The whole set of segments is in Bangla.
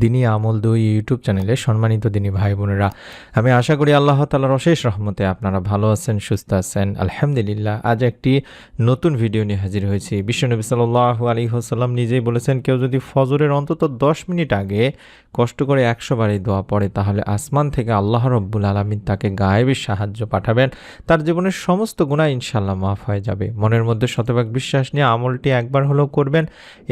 দিনী আমল দুই ইউটিউব চ্যানেলে সম্মানিত দিনী ভাই বোনেরা। আমি আশা করি আল্লাহ তালার অশেষ রহমতে আপনারা ভালো আছেন, সুস্থ আছেন। আলহামদুলিল্লাহ, আজ একটি নতুন ভিডিও নিয়ে হাজির হয়েছি। বিশ্বনবী সাল্লাহ আলী হোসাল্লাম নিজেই বলেছেন, কেউ যদি ফজরের অন্তত দশ মিনিট আগে কষ্ট করে একশো বার দোয়া পড়ে, তাহলে আসমান থেকে আল্লাহ রব্বুল আলমিন তাকে গায়েবের সাহায্য পাঠাবেন। তার জীবনের সমস্ত গুণা ইনশাল্লাহ মাফ হয়ে যাবে। মনের মধ্যে শতভাগ বিশ্বাস নিয়ে আমলটি একবার হলেও করবেন।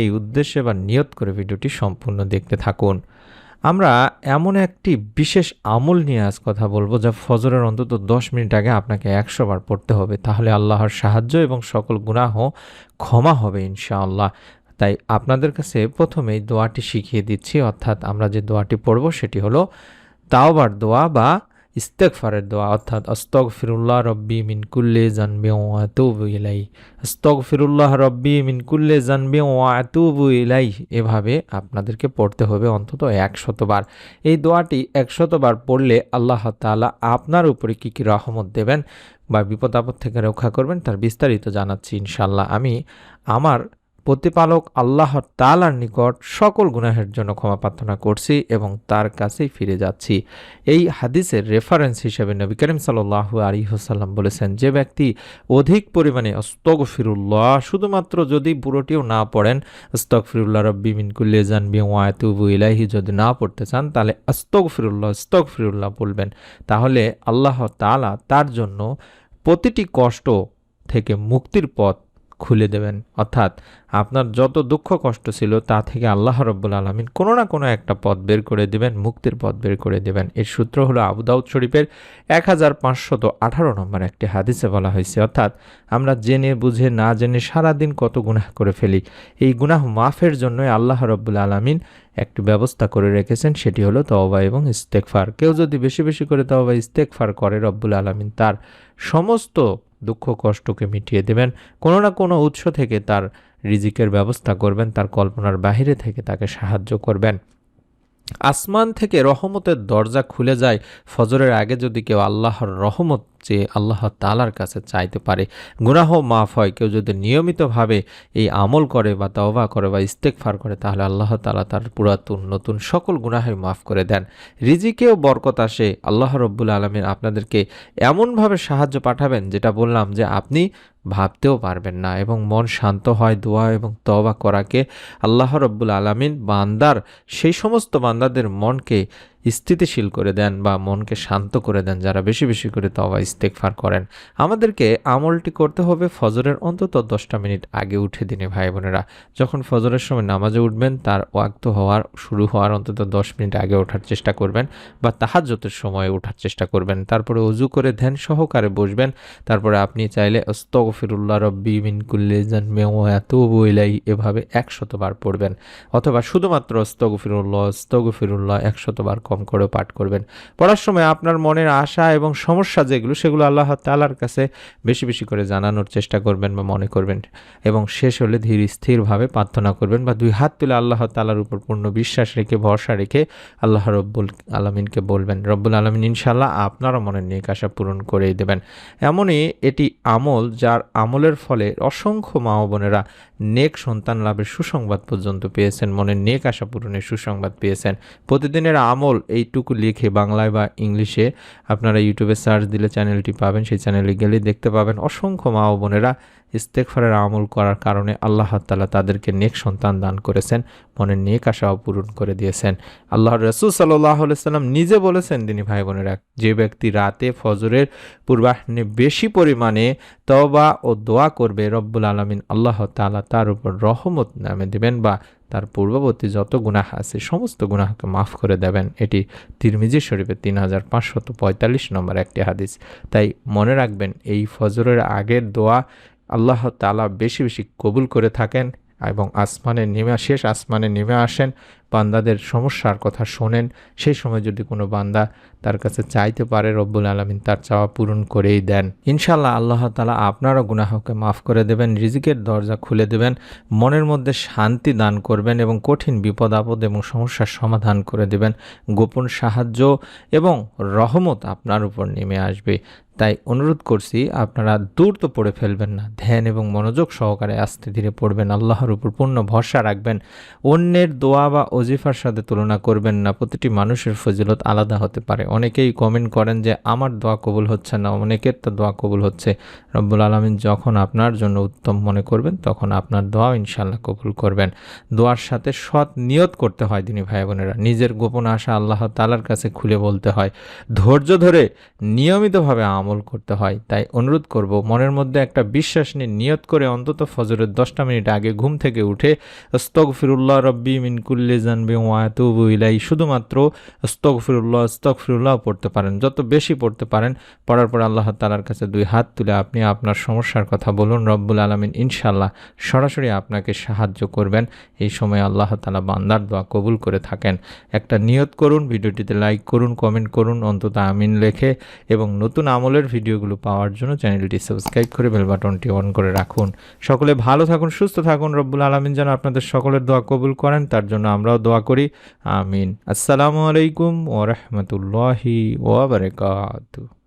এই উদ্দেশ্যে বা নিয়ত করে ভিডিওটি সম্পূর্ণ দেখতে থাকুন। আমরা এমন একটি বিশেষ আমল নিয়ে আজ কথা বলব যা ফজরের অন্তত দশ মিনিট আগে আপনাকে একশো বার পড়তে হবে। তাহলে আল্লাহর সাহায্য এবং সকল গুণাহ ক্ষমা হবে ইনশাআল্লাহ। তাই আপনাদের কাছে প্রথমেই দোয়াটি শিখিয়ে দিচ্ছি, অর্থাৎ আমরা যে দোয়াটি পড়ব সেটি হলো তাওবার দোয়া বা ইস্তেকফারের দোয়া, অর্থাৎ অস্তক ফিরুল্লাহ রব্বি মিন কুল্লে জানবে ও আতুবু ইলাই অস্তক ফিরুল্লাহ রব্বি মিনকুল্লে জানবে ও আতুবু ইলাই এভাবে আপনাদেরকে পড়তে হবে অন্তত একশতবার। এই দোয়াটি একশতবার পড়লে আল্লাহ তাআলা আপনার উপরে কী কী রহমত দেবেন বা বিপদ আপদ থেকে রক্ষা করবেন তার বিস্তারিত জানাচ্ছি ইনশাল্লাহ আমি আমার প্রতিপালক আল্লাহ তালার নিকট সকল গুনাহের জন্য ক্ষমা প্রার্থনা করছি এবং তার কাছেই ফিরে যাচ্ছি। এই হাদিসের রেফারেন্স হিসেবে নবী করিম সাল্লাহ আলী হোসাল্লাম বলেছেন, যে ব্যক্তি অধিক পরিমাণে অস্তক ফিরুল্লাহ শুধুমাত্র যদি পুরোটিও না পড়েন অস্তক ফিরুল্লাহ রব্বি মিনকুল্লে জানবি ওয়াতুবু ইলাহি যদি না পড়তে চান, তাহলে অস্তক ফিরুল্লাহ অস্তক ফিরুল্লাহ বলবেন। তাহলে আল্লাহ তালা তার জন্য প্রতিটি কষ্ট থেকে মুক্তির পথ খুলে দেবেন। অর্থাৎ আপনার যত দুঃখ কষ্ট ছিল তা থেকে আল্লাহ রব্বুল আলমিন কোনো না কোনো একটা পথ বের করে দেবেন, মুক্তির পথ বের করে দেবেন। এর সূত্র হলো আবুদাউদ শরীফের এক হাজার পাঁচশত আঠারো নম্বর একটি হাদিসে বলা হয়েছে। অর্থাৎ আমরা জেনে, বুঝে, না জেনে সারাদিন কত গুনাহ করে ফেলি। এই গুনাহ মাফের জন্যই আল্লাহ রব্বুল আলমিন একটি ব্যবস্থা করে রেখেছেন, সেটি হলো তওবা এবং ইস্তেকফার কেউ যদি বেশি বেশি করে তওবা ইস্তেকফার করে রব্বুল আলমিন, তার সমস্ত দুঃখ কষ্টকে মিটিয়ে দেবেন। কোনো না কোনো উৎস থেকে তার রিজিকের ব্যবস্থা করবেন, তার কল্পনার বাহিরে থেকে তাকে সাহায্য করবেন। আসমান থেকে রহমতের দরজা খুলে যায়। ফজরের আগে যদি কেউ আল্লাহর রহমত চেয়ে আল্লাহ তালার কাছে চাইতে পারে। গুনাহ মাফ হয়। কেউ যদি নিয়মিতভাবে এই আমল করে বা তওবা করে বা ইস্তেকফার করে, তাহলে আল্লাহ তালা তার পুরাতন নতুন সকল গুনাহে মাফ করে দেন। রিজিকেও বরকত আসে। আল্লাহ রব্বুল আলমিন আপনাদেরকে এমনভাবে সাহায্য পাঠাবেন, যেটা বললাম যে আপনি ভাবতেও পারবেন না এবং মন শান্ত হয় দোয়া এবং তওবা করাকে আল্লাহ রব্বুল আলমিন বান্দার সেই সমস্ত বান্দাদের মনকে স্থিতিশীল করে দেন বা মনকে শান্ত করে দেন, যারা বেশি বেশি করে তবা ইস্তেকফার করেন। আমাদেরকে আমলটি করতে হবে ফজরের অন্তত দশটা মিনিট আগে উঠে, দিনে ভাই বোনেরা। যখন ফজরের সময় নামাজে উঠবেন, তার ওয়াক্ত হওয়ার, শুরু হওয়ার অন্তত দশ মিনিট আগে ওঠার চেষ্টা করবেন বা তাহাজ্যতের সময় ওঠার চেষ্টা করবেন। তারপরে অজু করে ধ্যান সহকারে বসবেন। তারপরে আপনি চাইলে অস্তগফিরুল্লাহ রব্বি মিনকুল্লে জানমে ইলাই এভাবে একশতবার পড়বেন। অথবা শুধুমাত্র অস্তগফিরুল্লাহ অস্তগফিরুল্লাহ একশতবার কম করে পাঠ করবেন। পড়ার সময় আপনার মনের আশা এবং সমস্যা যেগুলো, সেগুলো আল্লাহ তালার কাছে বেশি বেশি করে জানানোর চেষ্টা করবেন বা মনে করবেন। এবং শেষ হলে ধীর স্থিরভাবে প্রার্থনা করবেন বা দুই হাত তুলে আল্লাহ তালার উপর পূর্ণ বিশ্বাস রেখে, ভরসা রেখে আল্লাহ রব্বুল আলমিনকে বলবেন। রব্বুল আলমিন ইনশাল্লাহ আপনারও মনের নিয়ে আশা পূরণ করেই দেবেন। এমনই এটি আমল যার আমলের ফলে অসংখ্য মা বোনেরা নেক সন্তান লাভের সুসংবাদ পর্যন্ত পেয়েছেন মনের নেক আশা পূরণের সুসংবাদ পেয়েছেন। প্রতিদিনের আমল এইটুকু লিখে বাংলায় বা ইংলিশে আপনারা ইউটিউবে সার্চ দিলে চ্যানেলটি পাবেন, সেই চ্যানেলে গেলে দেখতে পাবেন অসংখ্য মা ও বোনেরা ইস্তেকফারের আমল করার কারণে আল্লাহ তালা তাদেরকে নেক সন্তান দান করেছেন মনের নেক আশাও পূরণ করে দিয়েছেন। আল্লাহ রসুল সাল্লাহ সাল্লাম নিজে বলেছেন তিনি ভাই বোনেরা, যে ব্যক্তি রাতে ফজরের পূর্বাহ্নে বেশি পরিমাণে তবা ও দোয়া করবে, রব্বুল আলমিন আল্লাহ তালা তার উপর রহমত নামে দিবেন বা তার পূর্ববর্তী যত গুনাহ আছে, সমস্ত গুনাহকে মাফ করে দেবেন। এটি তিরমিজি শরীফে তিন হাজার পাঁচশত পঁয়তাল্লিশ নম্বর একটি হাদিস। তাই মনে রাখবেন, এই ফজরের আগের দোয়া আল্লাহ তালা বেশি বেশি কবুল করে থাকেন এবং আসমানে নেমে, শেষ আসমানে নেমে আসেন বান্দাদের সমস্যার কথা শোনেন, সেই সময় যদি কোনো বান্দা তার কাছে চাইতে পারে, রব্বুল আলমিন তার চাওয়া পূরণ করেই দেন। ইনশাল্লাহ আল্লাহ তালা আপনারও গুনাহকে মাফ করে দেবেন, রিজিকের দরজা খুলে দেবেন, মনের মধ্যে শান্তি দান করবেন এবং কঠিন বিপদ, আপদ এবং সমস্যার সমাধান করে দেবেন। গোপন সাহায্য এবং রহমত আপনার উপর নেমে আসবে। তাই অনুরোধ করছি, আপনারা দূর তো পড়ে ফেলবেন না, ধ্যান এবং মনোযোগ সহকারে আস্তে ধীরে পড়বেন, আল্লাহর উপর পূর্ণ ভরসা রাখবেন। অন্যের দোয়া বা অজিফার সাথে তুলনা করবেন না, প্রতিটি মানুষের ফজিলত আলাদা হতে পারে। অনেকেই কমেন্ট করেন যে, আমার দোয়া কবুল হচ্ছে না। অনেকের তো দোয়া কবুল হচ্ছে। রব্বুল আলমিন যখন আপনার জন্য উত্তম মনে করবেন, তখন আপনার দোয়াও ইনশাল্লাহ কবুল করবেন। দোয়ার সাথে সৎ নিয়ত করতে হয় দিনী ভাই বোনেরা। নিজের গোপন আশা আল্লাহ তালার কাছে খুলে বলতে হয়। ধৈর্য ধরে নিয়মিতভাবে আমল করতে হয়। তাই অনুরোধ করব, মনের মধ্যে একটা বিশ্বাস নিয়ে নিয়ত করে অন্তত ফজরের দশটা মিনিট আগে ঘুম থেকে উঠে স্তক ফিরুল্লাহ রব্বি মিনকুল্লি জানবি ওয়াতুবু ইলাই শুধুমাত্র স্তক ফিরুল্লাহ স্তক ফিরুল্লাহ পড়তে পারেন। যত বেশি পড়তে পারেন, পড়ার পর আল্লাহ তালার কাছে দুই হাত তুলে আপনি আপনার সমস্যার কথা বলুন। রব্বুল আলমিন ইনশাল্লাহ সরাসরি আপনাকে সাহায্য করবেন। এই সময় আল্লাহ তালা বান্দার দোয়া কবুল করে থাকেন। একটা নিয়ত করুন, ভিডিওটিতে লাইক করুন, কমেন্ট করুন, অন্তত আমিন লেখে এবং নতুন আমলের ভিডিওগুলো পাওয়ার জন্য চ্যানেলটি সাবস্ক্রাইব করে বেল বাটনটি অন করে রাখুন। সকলে ভালো থাকুন, সুস্থ থাকুন। রব্বুল আলমিন যেন আপনাদের সকলের দোয়া কবুল করেন, তার জন্য আমরাও দোয়া করি। আমিন। আসসালামু আলাইকুম ওরহমতুল্লাহি ওবরাকাতু